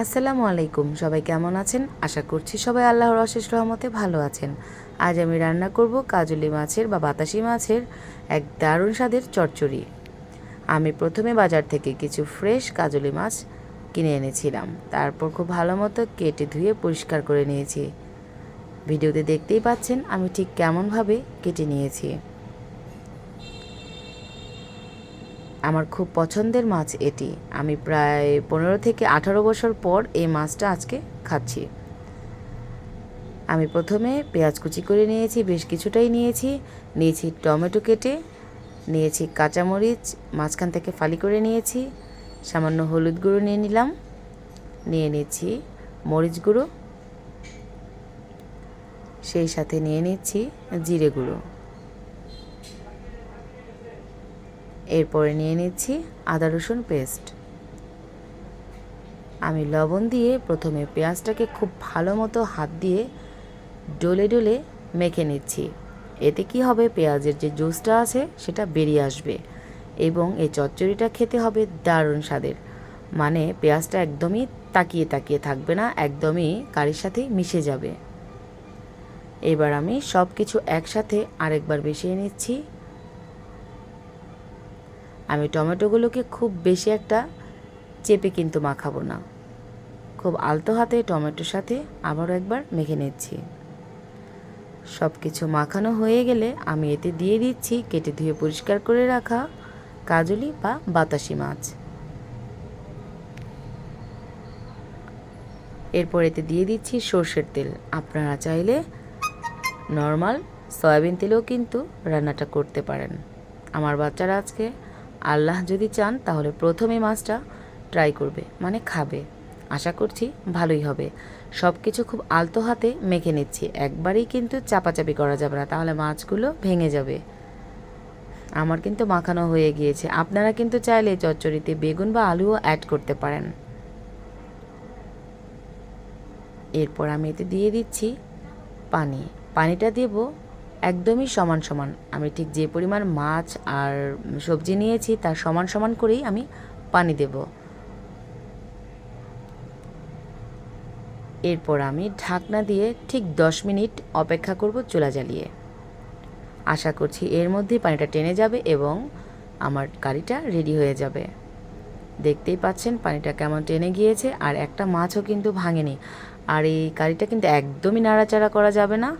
আসসালামু আলাইকুম। সবাই কেমন আছেন? আশা করছি সবাই আল্লাহর অশেষ রহমতে ভালো আছেন। আজ আমি রান্না করব কাজলি মাছের বা বাতাসি মাছের এক দারুণ স্বাদের চচ্চড়ি। আমি প্রথমে বাজার থেকে কিছু ফ্রেশ কাজলি মাছ কিনে এনেছিলাম। তারপর খুব ভালো মতো কেটে ধুয়ে পরিষ্কার করে নিয়েছি। ভিডিওতে দেখতেই পাচ্ছেন আমি ঠিক কেমনভাবে কেটে নিয়েছি। আমার খুব পছন্দের মাছ এটি। আমি প্রায় পনেরো থেকে আঠারো বছর পর এই মাছটা আজকে খাচ্ছি। আমি প্রথমে পেঁয়াজ কুচি করে নিয়েছি, বেশ কিছুটাই নিয়েছি। নিয়েছি টমেটো কেটে, নিয়েছি কাঁচামরিচ, মাঝখান থেকে ফালি করে নিয়েছি, সামান্য হলুদ গুঁড়ো নিয়ে নিলাম, নিয়ে নিচ্ছি মরিচ গুঁড়ো, সেই সাথে নিয়ে নিচ্ছি জিরে গুঁড়ো। এরপরে নিয়ে নিচ্ছি আদা রসুন পেস্ট। আমি লবণ দিয়ে প্রথমে পেঁয়াজটাকে খুব ভালো মতো হাত দিয়ে ডলে ডলে মেখে নিচ্ছি। এতে কি হবে? পেঁয়াজের যে জুসটা আছে, সেটা বেরিয়ে আসবে এবং এই চচ্চড়িটা খেতে হবে দারুণ স্বাদের। মানে পেঁয়াজটা একদমই তাকিয়ে তাকিয়ে থাকবে না, একদমই কারির সাথে মিশে যাবে। এবার আমি সব কিছু একসাথে আরেকবার মিশিয়ে নিচ্ছি। আমি টমেটোগুলোকে খুব বেশি একটা চেপে কিন্তু মাখাবো না। খুব আলতো হাতে টমেটোর সাথে আবারও একবার মেখে নিচ্ছি। সব কিছু মাখানো হয়ে গেলে আমি এতে দিয়ে দিচ্ছি কেটে ধুয়ে পরিষ্কার করে রাখা কাজলি বা বাতাসি মাছ। এরপর এতে দিয়ে দিচ্ছি সর্ষের তেল। আপনারা চাইলে নর্মাল সয়াবিন তেলেও কিন্তু রান্নাটা করতে পারেন। আমার বাচ্চারা আজকে আল্লাহ যদি চান, তাহলে প্রথমে মাছটা ট্রাই করবে মানে খাবে। আশা করছি ভালোই হবে। সব কিছু খুব আলতো হাতে মেখে নিচ্ছি। একবারেই কিন্তু চাপাচাপি করা যাবে না, তাহলে মাছগুলো ভেঙে যাবে। আমার কিন্তু মাখানো হয়ে গিয়েছে। আপনারা কিন্তু চাইলে চচ্চড়িতে বেগুন বা আলুও অ্যাড করতে পারেন। এরপর আমি এতে দিয়ে দিচ্ছি পানি। পানিটা দেব একদমই সমান সমান। আমি ঠিক যে পরিমাণ মাছ আর সবজি নিয়েছি, তার সমান সমান করেই আমি পানি দেব। এরপর আমি ঢাকনা দিয়ে ঠিক দশ মিনিট অপেক্ষা করব চুলা জ্বালিয়ে। আশা করছি এর মধ্যেই পানিটা টেনে যাবে এবং আমার কারিটা রেডি হয়ে যাবে। দেখতেই পাচ্ছেন পানিটা কেমন টেনে গিয়েছে, আর একটা মাছও কিন্তু ভাঙেনি। আর এই কারিটা কিন্তু একদমই নাড়াচাড়া করা যাবে না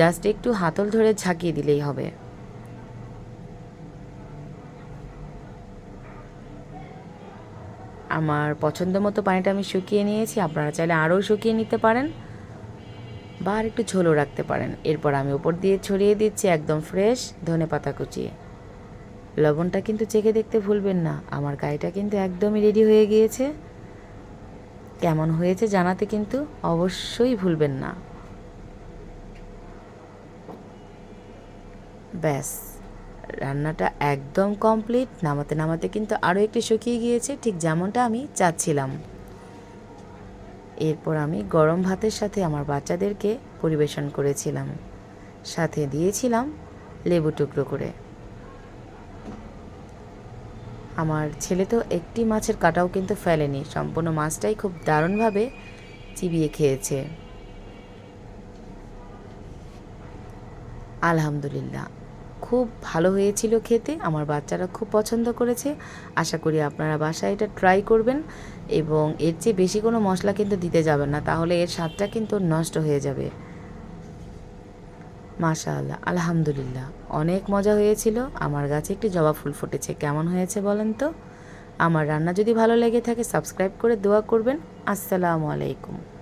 জাস্ট একটু হাতল ধরে ঝাঁকিয়ে দিলেই হবে। আমার পছন্দ মতো পানিটা আমি শুকিয়ে নিয়েছি, আপনারা চাইলে আরও শুকিয়ে নিতে পারেন বা আর একটু ঝোলও রাখতে পারেন। এরপর আমি উপর দিয়ে ছড়িয়ে দিচ্ছি একদম ফ্রেশ ধনে পাতা কুচিয়ে লবণটা কিন্তু চেখে দেখতে ভুলবেন না, আমার গাড়িটা কিন্তু একদমই রেডি হয়ে গিয়েছে। কেমন হয়েছে জানাতে কিন্তু অবশ্যই ভুলবেন না। ব্যাস, রান্নাটা একদম কমপ্লিট, নামাতে নামাতে কিন্তু আরও একটু শুকিয়ে গিয়েছে, ঠিক যেমনটা আমি চাচ্ছিলাম। এরপর আমি গরম ভাতের সাথে আমার বাচ্চাদেরকে পরিবেশন করেছিলাম। সাথে দিয়েছিলাম লেবু টুকরো করে। আমার ছেলে তো একটি মাছের কাটাও কিন্তু ফেলেনি। সম্পূর্ণ মাছটাই খুব দারুণভাবে চিবিয়ে খেয়েছে। আলহামদুলিল্লাহ। খুব ভালো হয়েছিল খেতে, আমার বাচ্চারা খুব পছন্দ করেছে। আশা করি আপনারা বাসায় এটা ট্রাই করবেন এবং এর চেয়ে বেশি কোনো মশলা কিন্তু দিতে যাবেন না, তাহলে এর স্বাদটা কিন্তু নষ্ট হয়ে যাবে। মাশাআল্লাহ, আলহামদুলিল্লাহ। অনেক মজা হয়েছিল। আমার গাছে একটি জবা ফুল ফুটেছে। কেমন হয়েছে বলেন তো? আমার রান্না যদি ভালো লেগে থাকে, সাবস্ক্রাইব করে দোয়া করবেন। আসসালামু আলাইকুম।